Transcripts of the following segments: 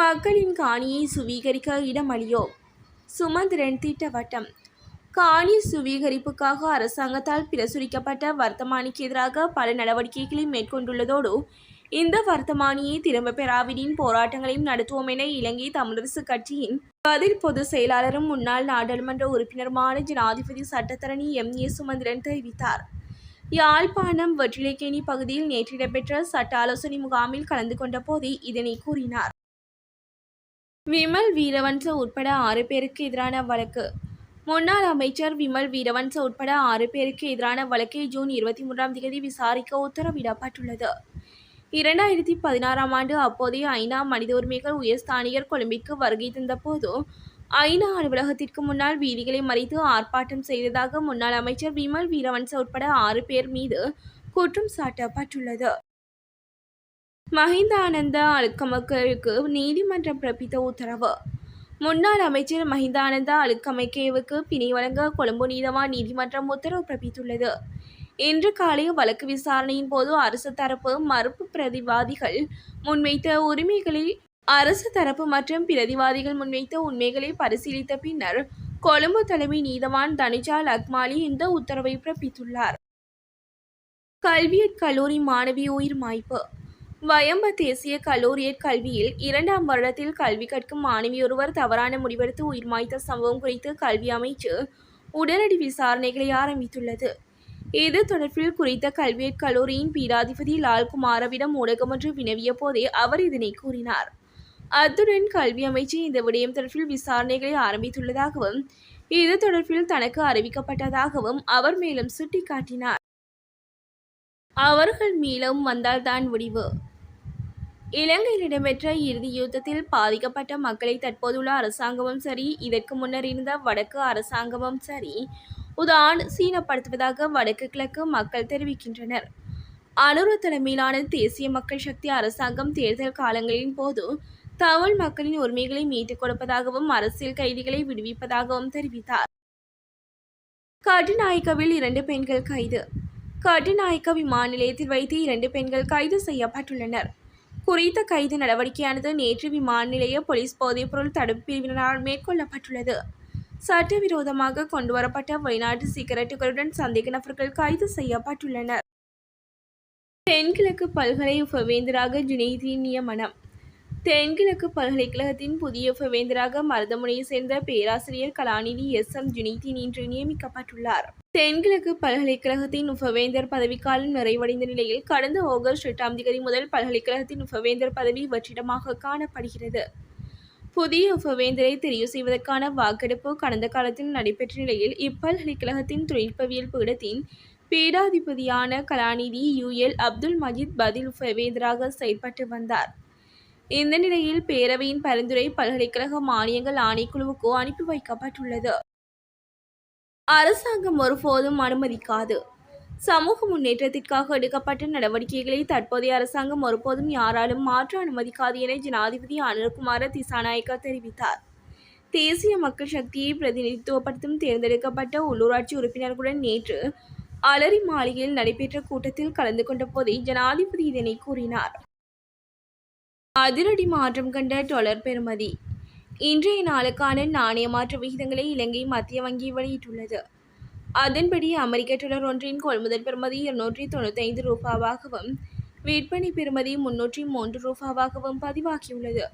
மக்களின் காணியை சுவீகரிக்க இடமளியோ? சுமந்திரன் திட்டவட்டம் காணி சுவீகரிப்புக்காக அரசாங்கத்தால் பிரசுரிக்கப்பட்ட வர்த்தமானிக்கு எதிராக பல நடவடிக்கைகளை மேற்கொண்டுள்ளதோடு இந்த வர்த்தமானியை திரும்ப பெறாவிடின் போராட்டங்களையும் நடத்துவோம் என இலங்கை தமிழரசு கட்சியின் பதில் பொதுச் செயலாளரும் முன்னாள் நாடாளுமன்ற உறுப்பினருமான ஜனாதிபதி சட்டத்தரணி எம். ஏ. சுமந்திரன் தெரிவித்தார். யாழ்ப்பாணம் வெற்றிலைக்கேணி பகுதியில் நேற்று இடம்பெற்ற சட்ட ஆலோசனை முகாமில் கலந்து கொண்ட போதே இதனை கூறினார். விமல் வீரவன்ச உட்பட ஆறு பேருக்கு எதிரான வழக்கு. முன்னாள் அமைச்சர் விமல் வீரவன்ச உட்பட ஆறு பேருக்கு எதிரான வழக்கை ஜூன் இருபத்தி மூன்றாம் தேதி விசாரிக்க உத்தரவிடப்பட்டுள்ளது. இரண்டாயிரத்தி பதினாறாம் ஆண்டு அப்போதைய ஐநா மனித உரிமைகள் உயர்ஸ்தானியர் கொழும்பிற்கு வருகை தந்தபோது ஐநா அலுவலகத்திற்கு முன்னால் வீதிகளை மறித்து ஆர்ப்பாட்டம் செய்ததாக முன்னாள் அமைச்சர் விமல் வீரவன்ச உட்பட ஆறு பேர் மீது குற்றம் சாட்டப்பட்டுள்ளது. மஹிந்தானந்த அழுக்கமக்களுக்கு நீதிமன்றம் பிறப்பித்த உத்தரவு. முன்னாள் அமைச்சர் மஹிந்தானந்த அழுக்கமைக்கேவுக்கு பிணை வழங்க கொழும்பு நீதவான் நீதிமன்றம் உத்தரவு பிறப்பித்துள்ளது. இன்று காலை வழக்கு விசாரணையின் போது அரசு தரப்பு மறுப்பு பிரதிவாதிகள் முன்வைத்த உரிமைகளில் அரசு தரப்பு மற்றும் பிரதிவாதிகள் முன்வைத்த உண்மைகளை பரிசீலித்த பின்னர் கொழும்பு தலைமை நீதவான் தனிஜால் அக்மாலி இந்த உத்தரவை பிறப்பித்துள்ளார். கல்வியற் கல்லூரி மாணவி உயிர் மாய்ப்பு. வயம்ப தேசிய கல்லூரியற் கல்வியில் இரண்டாம் வருடத்தில் கல்வி கற்கும் மாணவியொருவர் தவறான முடிவெடுத்து உயிர் மாய்த்த சம்பவம் குறித்து கல்வி அமைச்சு உடனடி விசாரணைகளை ஆரம்பித்துள்ளது. இது தொடர்பில் குறித்த கல்வியற் கல்லூரியின் பீடாதிபதி லால்குமாரவிடம் ஊடகமொன்று வினவிய போதே அவர் இதனை கூறினார். அத்துடன் கல்வி அமைச்சு இந்த விடயம் தொடர்பில் விசாரணைகளை ஆரம்பித்துள்ளதாகவும் இது தொடர்பில் தனக்கு அறிவிக்கப்பட்டதாகவும் அவர் மேலும் சுட்டிக்காட்டினார். அவர்கள் மீளவும் வந்தால்தான் முடிவு. இலங்கையில் இடம்பெற்ற இறுதி யுத்தத்தில் பாதிக்கப்பட்ட மக்களை தற்போதுள்ள அரசாங்கமும் சரி இதற்கு முன்னர் இருந்த வடக்கு அரசாங்கமும் சரி உதாசீனப்படுத்துவதாக வடக்கு கிழக்கு மக்கள் தெரிவிக்கின்றனர். அனுர தலைமையிலான தேசிய மக்கள் சக்தி அரசாங்கம் தேர்தல் காலங்களின் போது தமிழ் மக்களின் உரிமைகளை மீட்டுக் கொடுப்பதாகவும் அரசியல் கைதிகளை விடுவிப்பதாகவும் தெரிவித்தார். கட்டுநாயக்கவில் இரண்டு பெண்கள் கைது. கட்டுநாயக்க விமான நிலையத்தில் வைத்து இரண்டு பெண்கள் கைது செய்யப்பட்டுள்ளனர். குறித்த கைது நடவடிக்கையானது நேற்று விமான நிலைய போலீஸ் போதைப்பொருள் தடுப்பு பிரிவினரால் மேற்கொள்ளப்பட்டுள்ளது. சட்டவிரோதமாக கொண்டுவரப்பட்ட வெளிநாட்டு சிகரெட்டுகளுடன் சந்தேக நபர்கள் கைது செய்யப்பட்டுள்ளனர். தென்கிழக்கு பல்கலை உபவேந்தராக ஜுனைதீன் நியமனம். தென்கிழக்கு பல்கலைக்கழகத்தின் புதிய உபவேந்தராக மருதமுனையை சேர்ந்த பேராசிரியர் கலாநிதி எஸ் எம் ஜுனைதீன் இன்று நியமிக்கப்பட்டுள்ளார். தென்கிழக்கு பல்கலைக்கழகத்தின் உபவேந்தர் பதவிக்காலம் நிறைவடைந்த நிலையில் கடந்த ஆகஸ்ட் எட்டாம் தேதி முதல் பல்கலைக்கழகத்தின் உபவேந்தர் பதவி வெற்றிடமாக காணப்படுகிறது. புதிய உபவேந்தரை தெரிவு செய்வதற்கான வாக்கெடுப்பு கடந்த காலத்தில் நடைபெற்ற நிலையில் இப்பல்கலைக்கழகத்தின் தொழில்நுட்பவியல் பீடத்தின் பீடாதிபதியான கலாநிதி யுஎல் அப்துல் மஜித் பதில் உபவேந்தராக செயல்பட்டு வந்தார். இந்த நிலையில் பேரவையின் பரிந்துரை பல்கலைக்கழக மானியங்கள் ஆணைக்குழுவுக்கு அனுப்பி வைக்கப்பட்டுள்ளது. அரசாங்கம் ஒருபோதும் அனுமதிக்காது. சமூக முன்னேற்றத்திற்காக எடுக்கப்பட்ட நடவடிக்கைகளை தற்போதைய அரசாங்கம் ஒருபோதும் யாராலும் மாற்ற அனுமதிக்காது என ஜனாதிபதி அனுர்குமார திசாநாயக்கா தெரிவித்தார். தேசிய மக்கள் சக்தியை பிரதிநிதித்துவப்படுத்தும் தேர்ந்தெடுக்கப்பட்ட உள்ளூராட்சி உறுப்பினர்களுடன் நேற்று அலரி மாளிகையில் நடைபெற்ற கூட்டத்தில் கலந்து கொண்ட போதே ஜனாதிபதி இதனை கூறினார். அதிரடி மாற்றம் கண்ட டொலர் பெறுமதி. இன்றைய நாளுக்கான நாணய மாற்று விகிதங்களை இலங்கை மத்திய வங்கி வெளியிட்டுள்ளது. அதன்படி அமெரிக்க டொலர் ஒன்றின் கொள்முதல் பெறுமதி இருநூற்றி தொண்ணூத்தைந்து ரூபாவாகவும் விற்பனை பெறுமதி முன்னூற்றி மூன்று ரூபாவாகவும் பதிவாகியுள்ளது.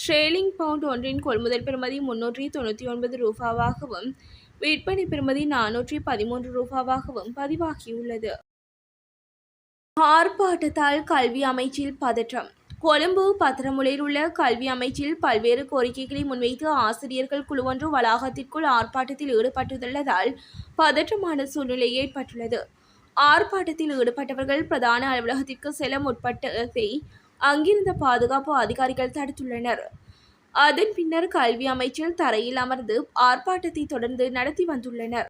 ஸ்ட்ரேலிங் பவுண்ட் ஒன்றின் கொள்முதல் பெறுமதி முன்னூற்றி தொண்ணூற்றி ஒன்பது ரூபாவாகவும் விற்பனை பெறுமதி நானூற்றி பதிமூன்று ரூபாவாகவும் பதிவாகியுள்ளது. ஆர்ப்பாட்டத்தால் கல்வி அமைச்சில் பதற்றம். கொழும்பு பத்திரமுலையில் உள்ள கல்வி அமைச்சில் பல்வேறு கோரிக்கைகளை முன்வைத்து ஆசிரியர்கள் குழுவொன்று வளாகத்திற்குள் ஆர்ப்பாட்டத்தில் ஈடுபட்டுள்ளதால் பதற்றமான சூழ்நிலை ஏற்பட்டுள்ளது. ஆர்ப்பாட்டத்தில் ஈடுபட்டவர்கள் பிரதான அலுவலகத்திற்கு செல்ல முற்பட்டதை அங்கிருந்த பாதுகாப்பு அதிகாரிகள் தடுத்துள்ளனர். அதன் பின்னர் கல்வி அமைச்சில் தரையில் அமர்ந்து ஆர்ப்பாட்டத்தை தொடர்ந்து நடத்தி வந்துள்ளனர்.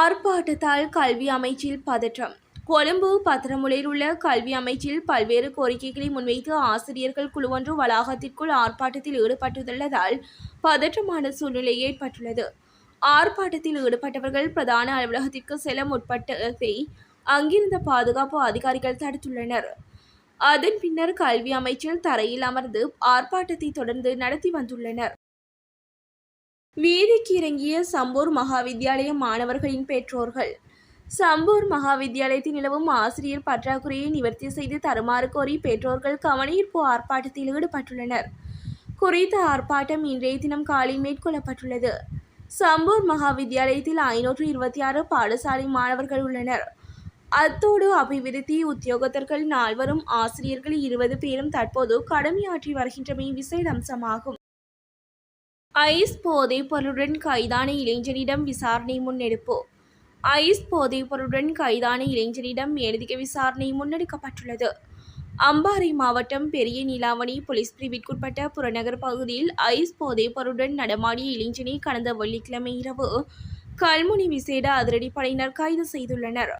ஆர்ப்பாட்டத்தால் கல்வி அமைச்சில் பதற்றம் கொழும்பு பத்திரமுலையில் உள்ள கல்வி அமைச்சில் பல்வேறு கோரிக்கைகளை முன்வைத்து ஆசிரியர்கள் குழுவொன்று வளாகத்திற்குள் ஆர்ப்பாட்டத்தில் ஈடுபட்டுள்ளதால் பதற்றமான சூழ்நிலை ஏற்பட்டுள்ளது. ஆர்ப்பாட்டத்தில் ஈடுபட்டவர்கள் பிரதான அலுவலகத்திற்கு செல்ல முற்பட்டதை அங்கிருந்த பாதுகாப்பு அதிகாரிகள் தடுத்துள்ளனர். அதன் பின்னர் கல்வி அமைச்சர் தரையில் அமர்ந்து ஆர்ப்பாட்டத்தை தொடர்ந்து நடத்தி வந்துள்ளனர். வீதிக்கு இறங்கிய சம்பூர் மகாவித்யாலய மாணவர்களின் பெற்றோர்கள் சம்பூர் மகாவித்தியாலயத்தில் நிலவும் ஆசிரியர் பற்றாக்குறையை நிவர்த்தி செய்து தருமாறு கோரி பெற்றோர்கள் கவனஈர்ப்பு ஆர்ப்பாட்டத்தில் ஈடுபட்டுள்ளனர். குறித்த ஆர்ப்பாட்டம் இன்றைய தினம் காலை மேற்கொள்ளப்பட்டுள்ளது. சம்பூர் மகா வித்தியாலயத்தில் ஐநூற்று இருபத்தி ஆறு பாடசாலை மாணவர்கள் உள்ளனர். அத்தோடு அபிவிருத்தி உத்தியோகத்தர்கள் நால்வரும் ஆசிரியர்கள் இருபது பேரும் தற்போது கடமையாற்றி வருகின்றமை விசேட அம்சமாகும். ஐஸ் போதைப் பொருளுடன் கைதான இளைஞனிடம் விசாரணை முன்னெடுப்பு. ஐஸ் போதைப் பொருளுடன் கைதான இளைஞனிடம் மேலதிக விசாரணை முன்னெடுக்கப்பட்டுள்ளது. அம்பாறை மாவட்டம் பெரிய நீலாவணி போலீஸ் பிரிவிற்குட்பட்ட புறநகர் பகுதியில் ஐஸ் போதைப் பொருளுடன் நடமாடிய இளைஞனை கடந்த வெள்ளிக்கிழமை இரவு கல்முனை விசேட அதிரடிப்படையினர் கைது செய்துள்ளனர்.